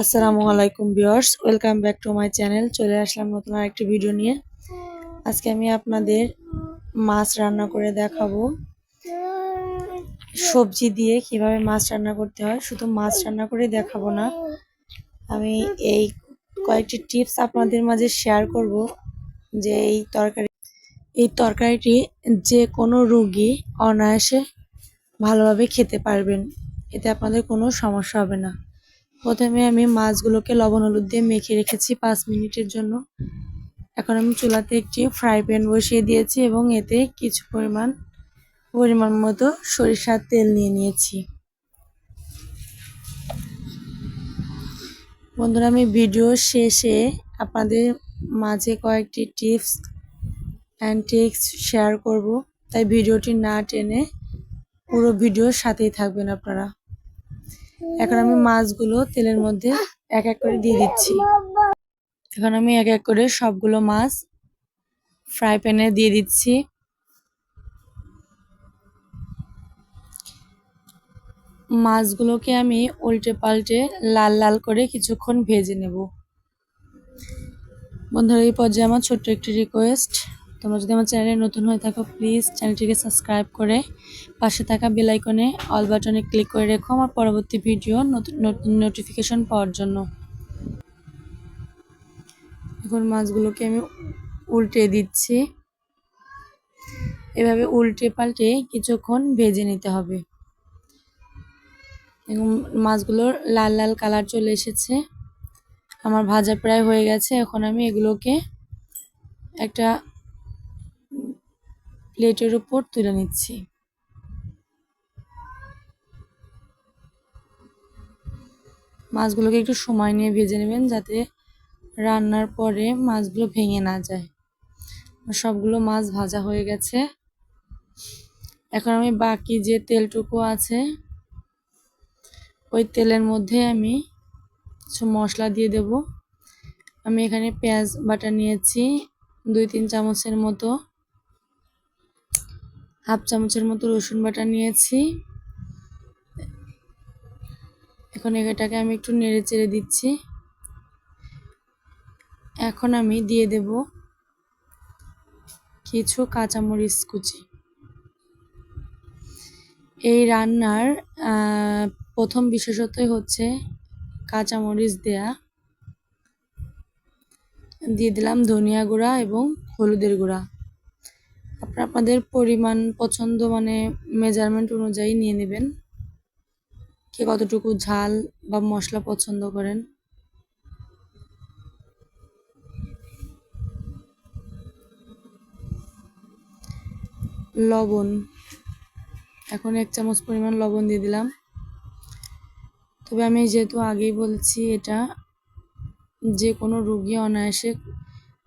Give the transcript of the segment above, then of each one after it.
আসসালামু আলাইকুম viewers welcome back to my channel চলে আসলাম নতুন আরেকটি ভিডিও নিয়ে। আজকে আমি আপনাদের মাছ রান্না করে দেখাবো। সবজি দিয়ে কীভাবে মাছ রান্না করতে হয়। শুধু মাছ রান্না করে দেখাবো না। আমি এই কয়েকটি টিপস আপনাদের মাঝে শেয়ার করব যে এই তরকারি, এই তরকারিটি যে কোনো রোগী অনায়াসে ভালোভাবে খেতে পারবেন। এতে আপনাদের কোনো সমস্যা হবে না। প্রথমে আমি মাছগুলোকে লবণ হলুদ দিয়ে মেখে রেখেছি পাঁচ মিনিটের জন্য। এখন আমি চুলাতে একটি ফ্রাই প্যান বসিয়ে দিয়েছি এবং এতে কিছু পরিমাণ পরিমাণ মতো সরিষার তেল নিয়ে নিয়েছি। বন্ধুরা, আমি ভিডিও শেষে আপনাদের মাঝে কয়েকটি টিপস অ্যান্ড ট্রিক্স শেয়ার করব। তাই ভিডিওটি না টেনে পুরো ভিডিওর সাথেই থাকবেন আপনারা। এখন আমি মাছগুলো তেলের মধ্যে এক এক করে দিয়ে দিচ্ছি। এখন আমি এক এক করে সবগুলো মাছ ফ্রাই প্যানে দিয়ে দিচ্ছি। মাছগুলোকে আমি উল্টে পাল্টে লাল লাল করে কিছুক্ষণ ভেজে নেব। বন্ধুরা, এই পর্যায়ে আমার ছোট্ট একটি রিকোয়েস্ট তোমরা যদি আমার চ্যানেলে নতুন হয়ে থাকো প্লিজ চ্যানেলটিকে সাবস্ক্রাইব করে পাশে থাকা বেলাইকনে অল বাটনে ক্লিক করে রেখো আমার পরবর্তী ভিডিও নতুন নোটিফিকেশন পাওয়ার জন্য। এখন মাছগুলোকে আমি উল্টে দিচ্ছি। এভাবে উল্টে পাল্টে কিছুক্ষণ ভেজে নিতে হবে। এবং মাছগুলোর লাল লাল কালার চলে এসেছে। আমার ভাজা প্রায় হয়ে গেছে। এখন আমি এগুলোকে একটা প্লেটের উপর তুলে নিচ্ছি। মাছগুলোকে একটু সময় নিয়ে ভেজে নেবেন যাতে রান্নার পরে মাছগুলো ভেঙে না যায়। সবগুলো মাছ ভাজা হয়ে গেছে। এখন আমি বাকি যে তেলটুকু আছে, ওই তেলের মধ্যে আমি কিছু মশলা দিয়ে দেব। আমি এখানে পেঁয়াজ বাটা নিয়েছি দুই তিন চামচের মতো। হাফ চামচের মতো রসুন বাটা নিয়েছি। এখন এটাকে আমি একটু নেড়ে চেড়ে দিচ্ছি। এখন আমি দিয়ে দেব কিছু কাঁচামরিচ কুচি। এই রান্নার প্রথম বিশেষতই হচ্ছে কাঁচামরিচ দেয়া। দিয়ে দিলাম ধনিয়া গুঁড়া এবং হলুদের গুঁড়া। আপনারা আপনাদের পরিমাণ পছন্দ মানে মেজারমেন্ট অনুযায়ী নিয়ে নেবেন। কে কতটুকু ঝাল বা মশলা পছন্দ করেন। লবণ। এখন এক চামচ পরিমাণ লবণ দিয়ে দিলাম। তবে আমি যেহেতু আগেই বলছি এটা যে কোনো রুগী অনায়াসে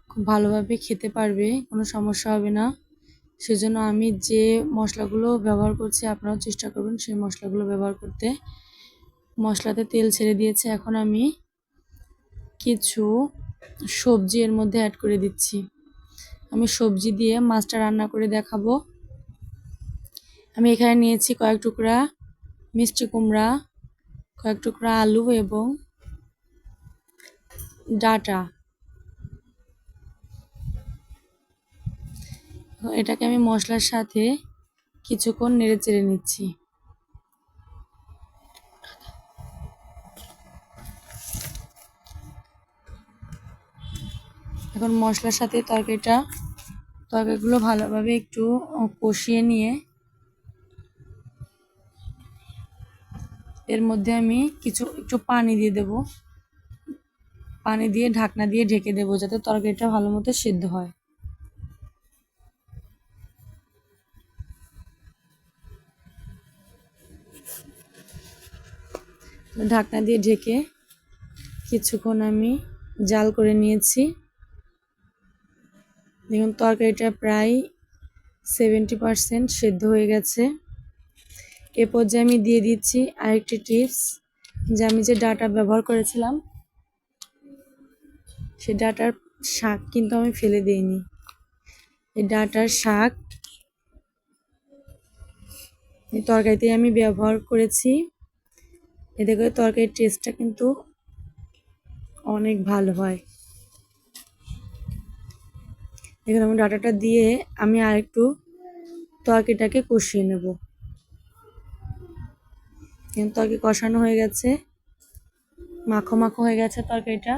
খুব ভালোভাবে খেতে পারবে, কোনো সমস্যা হবে না। সেজন্য আমি যে মশলাগুলো ব্যবহার করছি, আপনারাও চেষ্টা করবেন সেই মশলাগুলো ব্যবহার করতে। মশলাতে তেল ছেড়ে দিয়েছে, এখন আমি কিছু সবজি এর মধ্যে অ্যাড করে দিচ্ছি। আমি সবজি দিয়ে মাছটা রান্না করে দেখাবো। আমি এখানে নিয়েছি কয়েক টুকরা মিষ্টি কুমড়া, কয়েক টুকরা আলু এবং ডাটা। এটাকে আমি মশলার সাথে কিছুক্ষণ নেড়ে চেড়ে নিচ্ছি। এখন মশলার সাথে তরকারিটা, তরকারিগুলো ভালোভাবে একটু কষিয়ে নিয়ে এর মধ্যে আমি কিছু, একটু পানি দিয়ে দেব। পানি দিয়ে ঢাকনা দিয়ে ঢেকে দেব যাতে তরকারিটা ভালো মতো সিদ্ধ হয়। ঢাকনা দিয়ে ঢেকে কিছুক্ষণ আমি জাল করে নিয়েছি। দেখুন, তরকারিটা প্রায় সেভেন্টি পারসেন্ট সেদ্ধ হয়ে গেছে। এ পর্যায়ে আমি দিয়ে দিচ্ছি আরেকটি টিপস, যে আমি যে ডাটা ব্যবহার করেছিলাম, সে ডাটার শাক কিন্তু আমি ফেলে দিইনি। এই ডাটার শাক তরকারিতে আমি ব্যবহার করেছি। এতে করে তরকারির টেস্টটা কিন্তু অনেক ভালো হয়। এখানে আমি ডাটাটা দিয়ে আমি আর একটু তরকারিটাকে কষিয়ে নেব। কিন্তু তরকারি কষানো হয়ে গেছে। মাখো মাখো হয়ে গেছে তরকারিটা।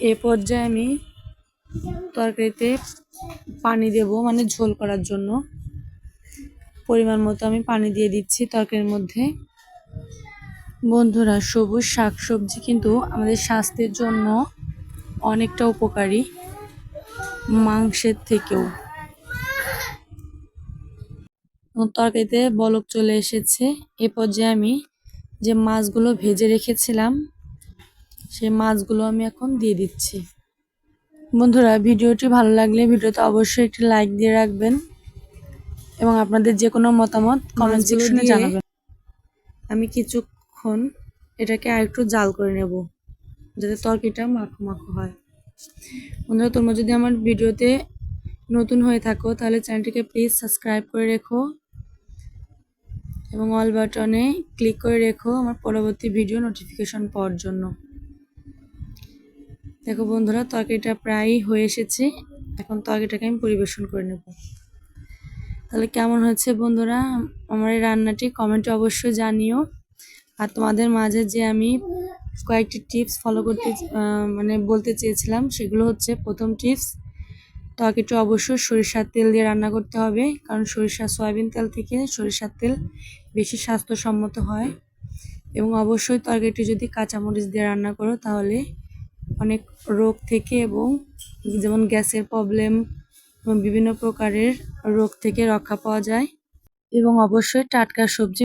এ পর্যায়ে আমি তরকারিতে পানি দেব মানে ঝোল করার জন্য। পরিমাণ মতো আমি পানি দিয়ে দিচ্ছি তরকারির মধ্যে। বন্ধুরা, সবুজ শাকসবজি কিন্তু আমাদের স্বাস্থ্যের জন্য অনেকটা উপকারী মাংসের থেকেও। তরকারিতে বলক চলে এসেছে। এ পর্যায়ে আমি যে মাছগুলো ভেজে রেখেছিলাম সেই মাছগুলো আমি এখন দিয়ে দিচ্ছি। বন্ধুরা ভিডিওটি ভালো লাগলে ভিডিওতে অবশ্যই একটি লাইক দিয়ে রাখবেন এবং আপনাদের যে কোনো মতামত কমেন্ট সেকশনে জানাবেন। আমি কিছুক্ষণ এটাকে আরেকটু জাল করে নেব যাতে তরকারিটা মাখো মাখো হয়। বন্ধুরা তোমরা যদি আমার ভিডিওতে নতুন হয়ে থাকো তাহলে চ্যানেলটিকে প্লিজ সাবস্ক্রাইব করে রেখো এবং অল বাটনে ক্লিক করে রেখো আমার পরবর্তী ভিডিও নোটিফিকেশন পাওয়ার জন্য। দেখো বন্ধুরা, তরকারিটা প্রায়ই হয়ে এসেছে। এখন তরকারিটাকে আমি পরিবেশন করে নেব। তাহলে কেমন হয়েছে বন্ধুরা? আমার এই রান্নাটি কমেন্টে অবশ্যই জানিও। আর তোমাদের মাঝে যে আমি কয়েকটি টিপস ফলো করতে মানে বলতে চেয়েছিলাম, সেগুলো হচ্ছে, প্রথম টিপস, তরকারিটা অবশ্যই সরিষার তেল দিয়ে রান্না করতে হবে। কারণ সরিষা সয়াবিন তেল থেকে সরিষার তেল বেশি স্বাস্থ্যসম্মত হয়। এবং অবশ্যই তরকারিটি যদি কাঁচামরিচ দিয়ে রান্না করো, তাহলে অনেক রোগ থেকে এবং যেমন গ্যাসের প্রবলেম বিভিন্ন প্রকারের রোগ থেকে রক্ষা পাওয়া যায়। এবং অবশ্যই টাটকা সবজি